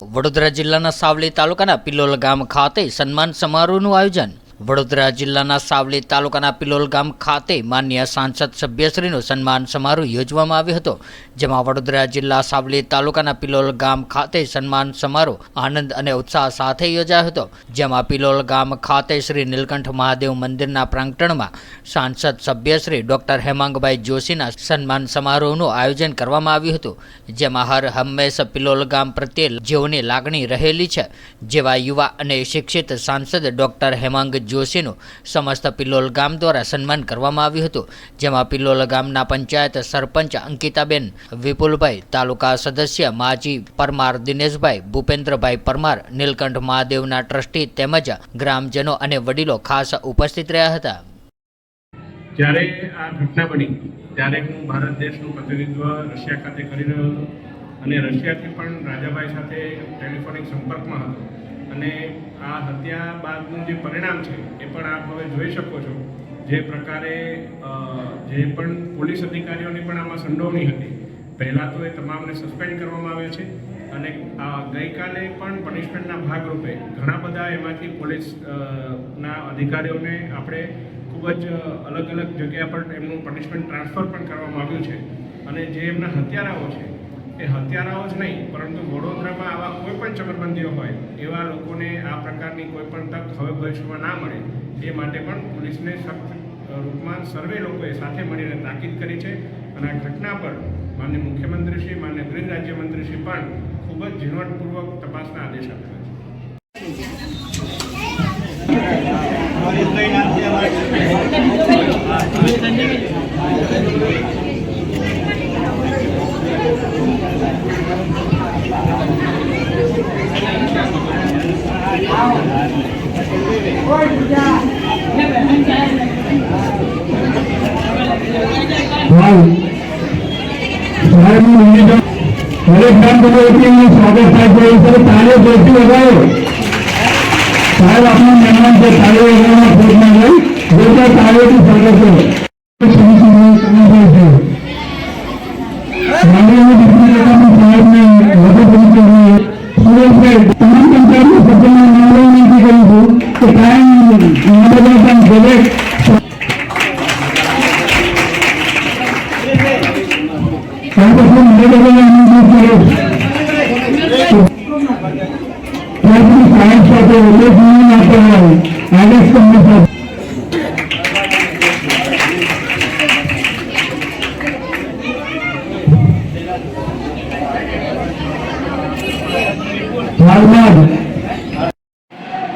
વડોદરા જિલ્લાના સાવલી તાલુકાના પિલોલ ગામ ખાતે સન્માન સમારોહનું આયોજન વડોદરા જિલ્લાના સાવલી તાલુકાના પિલોલ ગામ ખાતે માન્ય સાંસદ સભ્યશ્રીનો સન્માન સમારોહ યોજવામાં આવ્યો હતો, જેમાં વડોદરા જિલ્લા સાવલી તાલુકાના પિલોલ ગામ ખાતે સન્માન સમારોહ આનંદ અને ઉત્સાહ સાથે યોજાયો હતો, જેમાં પિલોલ ગામ ખાતે શ્રી નીલકંઠ મહાદેવ મંદિરના પ્રાંગણમાં સાંસદ સભ્યશ્રી ડોક્ટર હેમાંગભાઈ જોશીના સન્માન સમારોહનું આયોજન કરવામાં આવ્યું હતું, જેમાં હર હંમેશ પિલોલ ગામ પ્રત્યે જેઓની લાગણી રહેલી છે, જેવા યુવા અને શિક્ષિત સાંસદ ડોક્ટર હેમાંગ જોશીનું સમસ્ત પિલોલ ગામ દ્વારા સન્માન કરવામાં આવ્યું હતું, જેમાં પિલોલ ગામના પંચાયત સરપંચ અંકિતાબેન, વિપુલભાઈ, તાલુકા સદસ્ય માજી પરમાર દિનેશભાઈ, ભૂપેન્દ્રભાઈ પરમાર, નીલકંઠ મહાદેવના ટ્રસ્ટી તેમજ ગ્રામજનો અને વડીલો ખાસ ઉપસ્થિત રહ્યા હતા. જ્યારે આ ઘટના બની, ત્યારે હું ભારત દેશનું પ્રતિનિધિત્વ રશિયા ખાતે કરી રહ્યો હતો અને રશિયાથી પણ રાજાભાઈ સાથે ટેલિફોનિક સંપર્કમાં હતો. અને આ હત્યા બાદનું જે પરિણામ છે, એ પણ આપ હવે જોઈ શકો છો. જે પ્રકારે જે પણ પોલીસ અધિકારીઓની પણ આમાં સંડોવણી હતી, પહેલાં તો એ તમામને સસ્પેન્ડ કરવામાં આવ્યા છે અને ગઈકાલે પણ પનિશમેન્ટના ભાગરૂપે ઘણા બધા એમાંથી પોલીસ ના અધિકારીઓને આપણે ખૂબ જ અલગ અલગ જગ્યા પર એમનું પનિશમેન્ટ ટ્રાન્સફર પણ કરવામાં આવ્યું છે. અને જે એમના હત્યારાઓ છે એ હત્યારાઓ જ નહીં, પરંતુ વડોદરામાં આવા કોઈ પણ ચમરબંધીઓ હોય, એવા લોકોને આ પ્રકારની કોઈ પણ તક હવે ભવિષ્યમાં ના મળે, એ માટે પણ પોલીસને સખ્ત રૂપમાં સર્વે લોકોએ સાથે મળીને તાકીદ કરી છે અને આ ઘટના પર માન્ય મુખ્યમંત્રીશ્રી, માન્ય ગૃહ રાજ્યમંત્રીશ્રી પણ ખૂબ જ ઝીણવટપૂર્વક તપાસના આદેશ આપ્યા છે ભાઈ સાહેબનું નિવેદન દરેક ગ્રામ પંચાયતનું સ્વાગત છે વગાડો સાહેબ આપણું મહેમાન છે તાળીઓ તાળીઓથી સ્વાગત કરો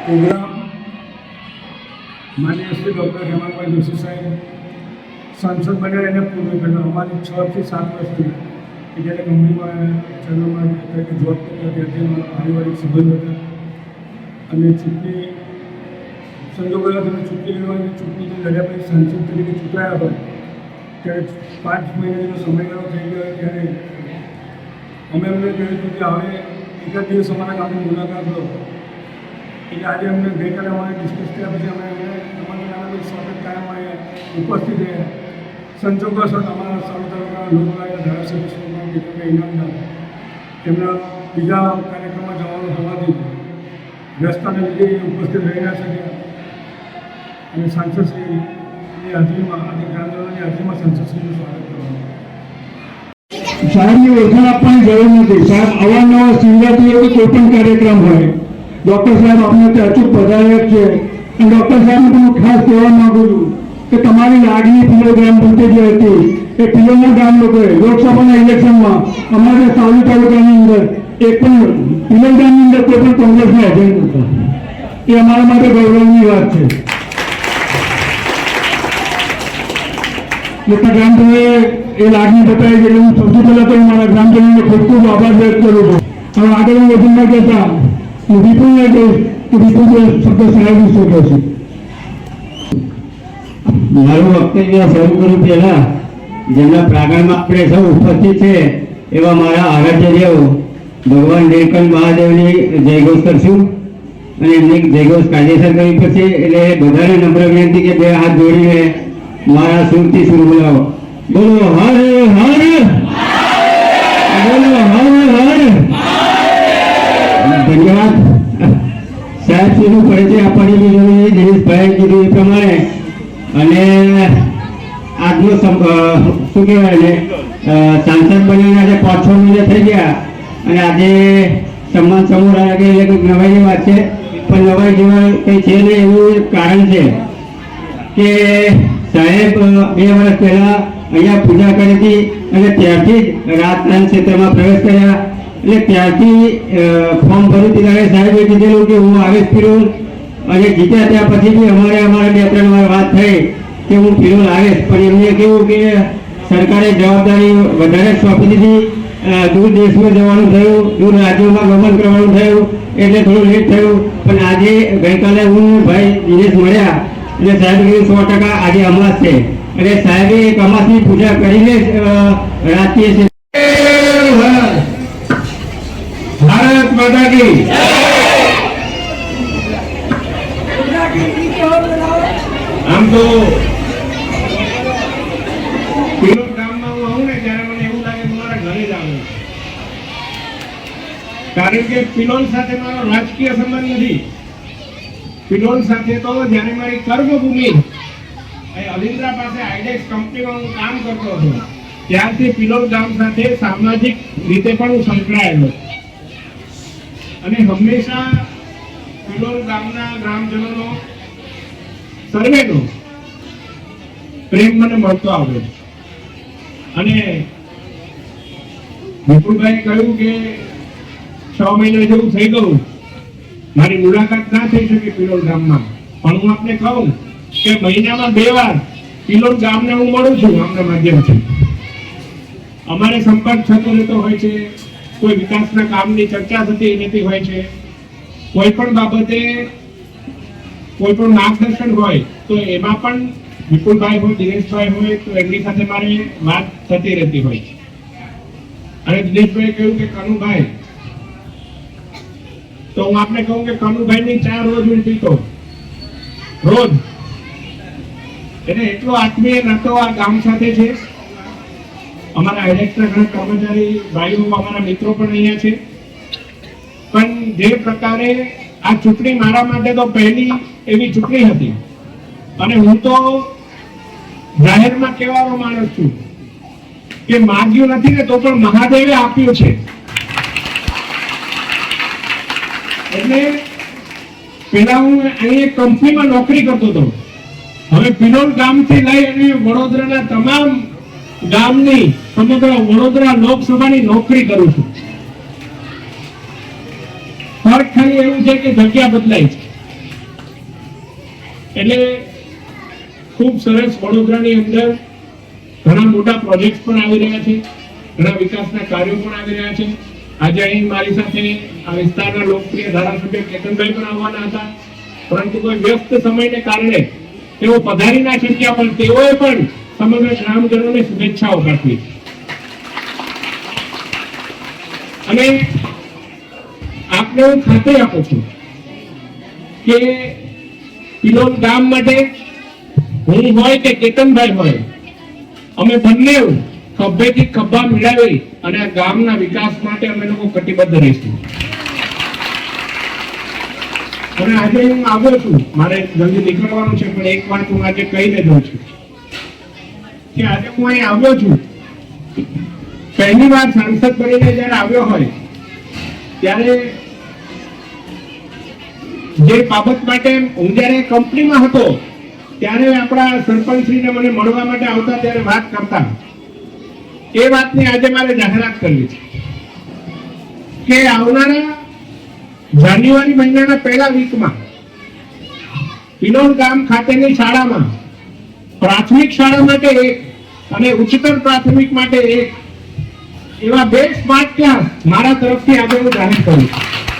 પ્રોગ્રામ માનનીય શ્રી ડૉક્ટર હેમાંગભાઈ જોશી સાહેબ સાંસદ બન્યા એને પૂર્વે પહેલાં અમારી છ થી સાત વર્ષથી કે જ્યારે કંપનીમાં ચેનલમાં તરીકે જોબ કરતા ત્યારથી અમારા પારિવારિક સંબંધ હતા. અને ચૂંટણી સંજોગો તમે ચૂંટણી લેવાની ચૂંટણી લડ્યા પછી સાંસદ તરીકે ચૂંટાયા હોય ત્યારે પાંચ મહિનાનો સમયગાળો થઈ ગયો ત્યારે અમે અમને કહ્યું કે હવે એકાદ દિવસ અમારા ગામની મુલાકાત લો. એટલે આજે અમને ગઈકાલે અમારે ડિસ્કસ થયા પછી અમે અમારા ગામના સ્વાગત અહીંયા ઉપસ્થિત રહ્યા. સંજોગો અમારા સાઉથ તાલુકાના ધારાસભ્ય શ્રીમાં ઇનામદાર તેમના બીજા કાર્યક્રમમાં જવાનું હોવાથી વ્યસ્તતાને લીધે ઉપસ્થિત રહી ના શક્યા. અને સાંસદશ્રીની હાજરીમાં, આજે ગ્રામજનોની હાજરીમાં સાંસદશ્રીનું સ્વાગત સાહેબની ઓળખાણ આપવાની જરૂર નથી. સાહેબ, અવારનવાર સિંગાતી હોય કે કોઈ પણ કાર્યક્રમ હોય. ડૉક્ટર સાહેબ આપણે ત્યાં અચૂક પધાર્યા છે. અને ડૉક્ટર સાહેબને હું ખાસ કહેવા માંગુ છું કે તમારી લાગણી પૂરો ગ્રામ જે હતી. એ પિયોના ગામ લોકોએ લોકસભાના ઇલેક્શનમાં અમારે સાવલી તાલુકાની અંદર એક પણ પિલો ગામની અંદર કોઈ પણ કોંગ્રેસના એજન્ટ હતા એ અમારા માટે ગૌરવની વાત છે. એ લાગણી બતાવી એટલે હું સૌથી પહેલા તો મારા ગ્રામજનોને ખૂબ ખૂબ આભાર વ્યક્ત કરું છું. હવે આગળ હું વધુ ના કહેતા, હું વિપુલને કહીશ કે જે શબ્દ સાહેબ શું કહે છે. મારું વક્તવ્ય શરૂ કર્યું પહેલા જેમના પ્રાંગણમાં આપણે સૌ ઉપસ્થિત છે, એવા મારા આરાધ્ય દેવ ભગવાન નીલકંઠ મહાદેવની જયઘોષ કરશું. અને એમની જયઘોષ કાયદેસર કરવી પડશે, એટલે બધાને નમ્ર વિનંતી કે બે હાથ જોડીને મારા સુરથી સુર બોલાવો. બોલો હર હર બોલો હર હર ધન્યવાદ. સાહેબ શ્રીનું પરિચય છે દિનેશભાઈએ કીધું એ પ્રમાણે. અને આજનો શું કહેવાય ને સાંસદ બનીને આજે પાંચ છ મહિના થઈ ગયા. અને આજે સમાજ સમૂહ કે એટલે કંઈક નવાઈની વાત છે. પણ નવાઈ જેવા કંઈ છે નહીં, એવું એક કારણ છે કે સાહેબ બે વર્ષ પહેલા અહીંયા પૂજા કરી હતી અને ત્યારથી જ રાજકારણ ક્ષેત્રમાં પ્રવેશ કર્યા. એટલે ત્યારથી ફોર્મ ભર્યું ત્યારે સાહેબે કીધેલું કે હું આવીશ ફિરોલ અને જીત્યા ત્યાં પછી બી અમારે અમારે બે ત્રણ વાર વાત થઈ. હું ફિરોલ આવેશ પણ એમને કેવું કે સરકારે જવાબદારી વધારે સોંપી દીધી દૂર દેશમાં જવાનું થયું, દૂર રાજ્યોમાં ગમન કરવાનું થયું, એટલે થોડું લેટ થયું. પણ આજે ગઈકાલે હું ભાઈ દિનેશ મળ્યા. એટલે સાહેબ કીધું સો ટકા આજે અમાસ છે. એટલે સાહેબે એક અમાસની પૂજા કરીને રાજકીય ભારત માતા કી આમ તો કારણ કે પિલોલ સાથે મારો રાજકીય સંબંધ નથી. પિલોલ સાથે તો જ્યારે મારી કર્મભૂમિ અલિન્દ્રા પાસે આઈડેક્સ કંપનીમાં હું કામ કરતો હતો, ત્યારથી પિલોલ ગામ સાથે સામાજિક રીતે પણ હું સંકળાયેલો. અને હંમેશા પિલોલ ગામના ગ્રામજનોનો સર્વેનો પ્રેમ મને મળતો આવ્યો અને વિપુલભાઈ કહ્યું કે છ મહિના જેવું થઈ ગયું. મારી મુલાકાત ના થઈ શકે પિલોલ ગામમાં. પણ હું આપને કહું કે મહિનામાં બે વાર પિલોલ ગામને હું મળું છું આમના માધ્યમથી. અમારે સંપર્ક થતો રહેતો હોય છે, કોઈ વિકાસના કામની ચર્ચા થતી રહેતી હોય છે. કોઈ પણ બાબતે કોઈ પણ માર્ગદર્શન હોય, તો એમાં પણ વિપુલભાઈ હોય, દિનેશભાઈ હોય, તો એમની સાથે મારી વાત થતી રહેતી હોય છે. અને દિનેશભાઈ કહ્યું કે, કનુભાઈ તો હું આપને કહું કે કનુભાઈ ની ચા રોજ હું પીતો. રોજ. એટલે એટલો આત્મીય નાતો આ ગામ સાથે છે. અમારા ઇલેક્ટ્રા ઘણા કર્મચારી ભાઈઓ, અમારા મિત્રો પણ અહીંયા છે. પણ જે પ્રકારે આ ચૂંટણી મારા માટે તો પહેલી એવી ચૂંટણી હતી. અને હું તો જાહેરમાં કહેવાનો માણસ છું કે માગ્યું નથી ને તો પણ મહાદેવે આપ્યું છે. એટલે પેલા હું અહીંયા કંપનીમાં નોકરી કરતો હતો. હવે પિલોલ ગામથી લઈ અને વડોદરાના તમામ ગામની સમગ્ર વડોદરા લોકસભાની નોકરી કરું છું. ફરક ખાલી એવું છે કે જગ્યા બદલાય છે. એટલે ખૂબ સરસ વડોદરાની અંદર ઘણા મોટા પ્રોજેક્ટ પણ આવી રહ્યા છે, ઘણા વિકાસના કાર્યો પણ આવી રહ્યા છે. આજે અહીં મારી સાથે આ વિસ્તારના લોકપ્રિય ધારાસભ્ય કેતનભાઈ પણ આવવાના હતા. પરંતુ કોઈ વ્યસ્ત સમયને કારણે તેઓ પધારી ના શક્યા પણ તેઓએ પણ સમગ્ર ગ્રામજનોને શુભેચ્છાઓ પાઠવી. અને આપને હું ખાતરી આપું છું કે પિલોન ગામ માટે હું હોય કે કેતનભાઈ હોય, અમે બંને ખભેથી ખભા મિલાવી અને આ ગામના વિકાસ માટે અમે લોકો કટિબદ્ધ રહીશું. અને આજે હું આવ્યો છું, મારે જલ્દી નીકળવાનું છે, પણ એક વાત હું આજે કહી દેજો છું કે આજે હું અહીં આવ્યો છું. પહેલી વાર સાંસદ બનીને જ્યારે આવ્યો હોય, ત્યારે જે બાબત માટે હું જ્યારે કંપનીમાં હતો, ત્યારે આપણા સરપંચશ્રીને મને મળવા માટે આવતા ત્યારે વાત કરતા. એ વાતની આજે મારે જાહેરાત કરવી છે કે આવનારા જાન્યુઆરી મહિનાના પહેલા વીકમાં ઇનોર ગામ ખાતેની શાળામાં, પ્રાથમિક શાળા માટે એક અને ઉચ્ચતર પ્રાથમિક માટે એક એવા બે સ્માર્ટ ક્લાસ મારા તરફથી આજે હું જાહેર કરું છું.